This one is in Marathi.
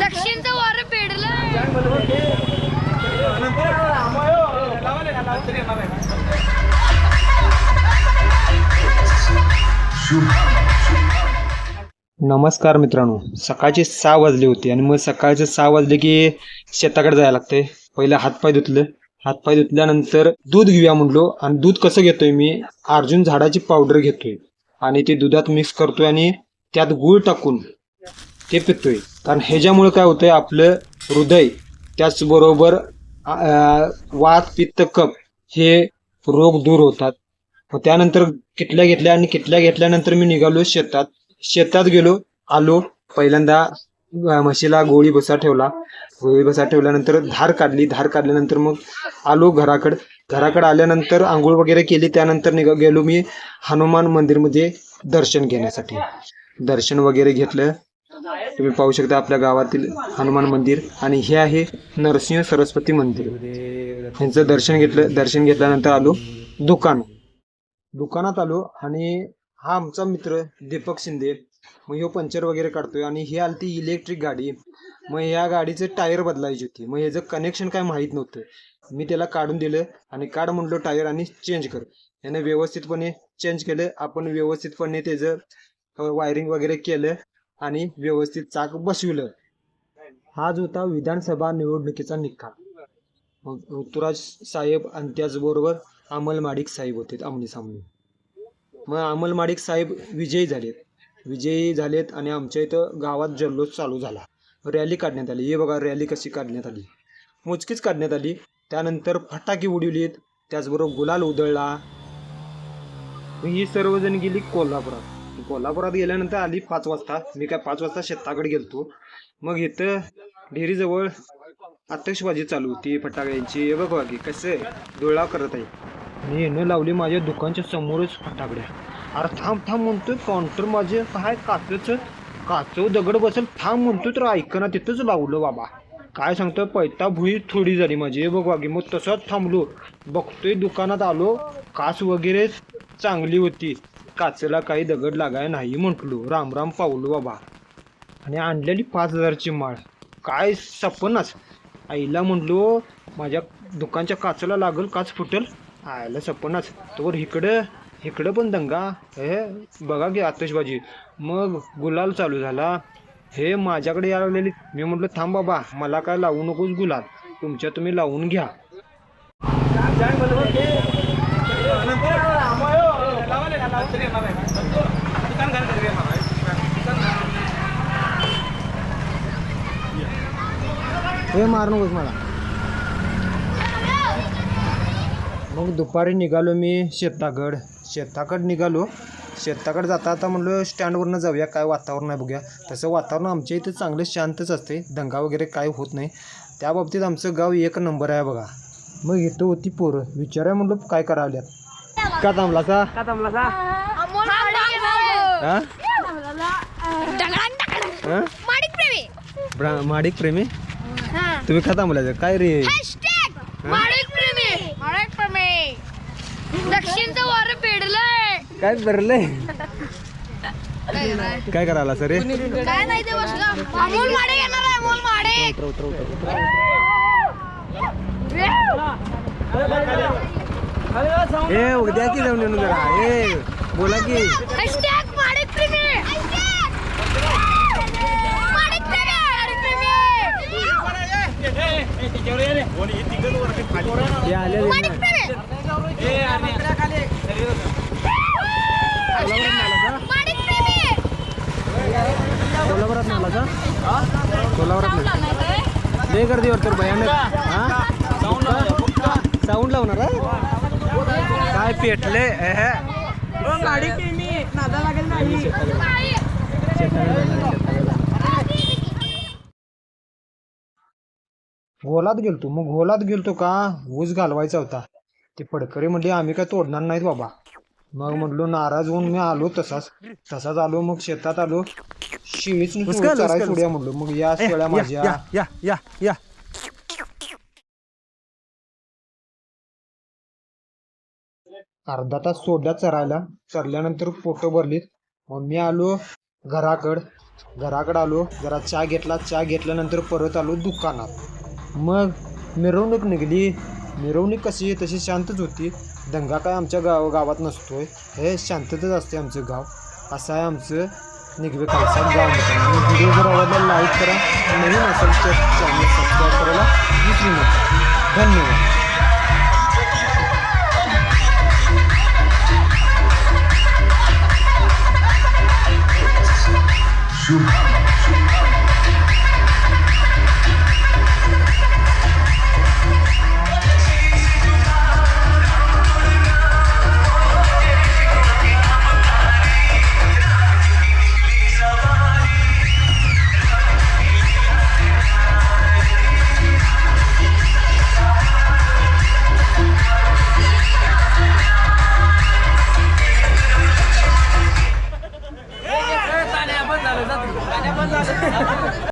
दक्षिणचं वारं पेडलं. नमस्कार मित्रांनो. सकाळचे सहा वाजले होते आणि मग सकाळचे सहा वाजले की शेताकडे जायला लागते पहिलं हातपाय धुतलं. हातपाय धुतल्यानंतर दूध घेऊया म्हणलो. आणि दूध कसं घेतोय मी? अर्जुन झाडाची पावडर घेतोय. आणि ते दुधात मिक्स करतोय आणि त्यात गूळ टाकून ते पितोय. कारण ह्याच्यामुळे काय होतंय आपलं हृदय त्याचबरोबर वात पित्त कप हे रोग दूर होतात. मग त्यानंतर किटल्या घेतल्या आणि किटल्या घेतल्यानंतर मी निघालो शेतात. शेतात गेलो आलो पहिल्यांदा म्हशीला गोळी बसा ठेवला. गोळी बसा ठेवल्यानंतर धार काढली. धार काढल्यानंतर मग आलो घराकडं. घराकडे आल्यानंतर आंघोळ वगैरे केली त्यानंतर निघा गेलो मी हनुमान मंदिरमध्ये दर्शन घेण्यासाठी. दर्शन वगैरे घेतलं. तुम्ही पाहू शकता आपल्या गावातील हनुमान मंदिर आणि हे आहे नरसिंह सरस्वती मंदिर. यांचं दर्शन घेतलं दर्शन घेतल्यानंतर आलो दुकान. दुकानात आलो आणि हा आमचा मित्र दीपक शिंदे. मग ह्यो पंचर वगैरे काढतोय आणि ही आलती इलेक्ट्रिक गाडी. मग या गाडीचे टायर बदलायची होती. मग ह्याचं कनेक्शन काय माहीत नव्हतं. मी त्याला काढून दिलं आणि काढ म्हटलं टायर आणि चेंज कर. याने व्यवस्थितपणे चेंज केलं. आपण व्यवस्थितपणे त्याचं वायरिंग वगैरे केलं आणि व्यवस्थित चाक बसविलं. हाच होता विधानसभा निवडणुकीचा निकाल. मग ऋतुराज साहेब आणि त्याचबरोबर अमल माडिक साहेब होते आमने सामने. मग अमल माडिक साहेब विजयी झालेत. विजयी झालेत आणि आमच्या इथं गावात जल्लोष चालू झाला. रॅली काढण्यात आली. हे बघा रॅली कशी काढण्यात आली. मोजकीच काढण्यात आली. त्यानंतर फटाके उडवलीत. त्याचबरोबर गुलाल उधळला. ही सर्वजण गेली कोल्हापुरात. कोल्हापुरात गेल्यानंतर आली पाच वाजता. मी काय पाच वाजता शेताकडे गेलतो. मग इथं ढेरीजवळ आतषबाजी चालू होती. फटाक्यांची. हे बघ बाकी कसं आहे डोळा करत आहे. मी येणं लावली माझ्या दुकानच्या समोरच फटाकड्या. अरे थांब थांब म्हणतोय काउंटर माझे काय काचच काचव दगड बसेल थांब म्हणतो तर ऐकना तिथंच लावलं बाबा. काय सांगतो पैता भुई थोडी झाली माझी. हे बघ बाकी मग तसंच थांबलो. बघतोय दुकानात आलो काच वगैरे चांगली होती. काचेला काही दगड लागाय नाही म्हटलो. राम राम पावलो बाबा. आणि आणलेली पाच हजारची माळ. काय सपनच. आईला म्हणलो माझ्या दुकानच्या काचेला लागल काच फुटल. आयला सपनच. तोवर इकडं इकडं पण दंगा. हे बघा की आतषबाजी. मग गुलाल चालू झाला. हे माझ्याकडे यायला लागलेली. मी म्हटलं थांब बाबा मला काय लावू नकोस गुलाल. तुमच्या तुम्ही लावून घ्या. हे मार नकोस मला. मग दुपारी निघालो मी शेतागड. शेताकड निघालो. शेताकडे जाता आता म्हणलो स्टँडवरनं जाऊया काय वातावरण आहे बघूया. तसं वातावरण आमच्या इथं चांगलं शांतच असते. दंगा वगैरे काय होत नाही. त्या बाबतीत आमचं गाव एक नंबर आहे बघा. मग इथं होती पोरं. विचाराय म्हणलो काय करावल्यात का थांबला सा? अमोल हा? दगडान दगड हा? माडिक प्रेमी. ब्रा- माडिक प्रेमी? तुम्ही का थांबलायचं काय रे हॅशटॅग माडिक प्रेमी माडिक प्रेमी दक्षिणचं वारं पेडलंय काय भरलंय काय करायला सर काय नाही ते बसलं अमोल माडे येणार आहे अमोल माडे ए उद्या की जाऊन येऊन जरा ए बोला की हॅशटॅग प्रेमी प्रेमी हे प्रेमी माडिक प्रेमी कोल्हापुरात नाला का कोल्हापुरात नाही लय गर्दी वाटतं भयानक हा? साऊंड लावणार? काय पेटले. घोलात गेलतो. मग घोलात गेलतो का? ऊस घालवायचा होता. ते पडकरी म्हणले आम्ही काय तोडणार नाहीत बाबा. मग म्हटलो नाराज होऊन मी आलो तसाच तसाच आलो मग शेतात आलो. शिळीच चराय सोड्या म्हणलो मग या शेळ्या माझ्या. या या या अर्धा तास सोडल्या चरायला चरल्यानंतर पोटं भरलीत. मग मी आलो घराकड घराकडं आलो जरा चहा घेतला चहा घेतल्यानंतर परत आलो दुकानात. मग मिरवणूक निघली. मिरवणूक कशी आहे तशी शांतच होती. दंगा काय आमच्या गाव गावात नसतोय. हे शांततच असते आमचं गाव. असं आहे आमचं निघवे खालसा गाव. आणि व्हिडिओ जर आवडला लाईक करा. नवीन असेल तर चॅनल सबस्क्राईब करायला विसरू नका. धन्यवाद.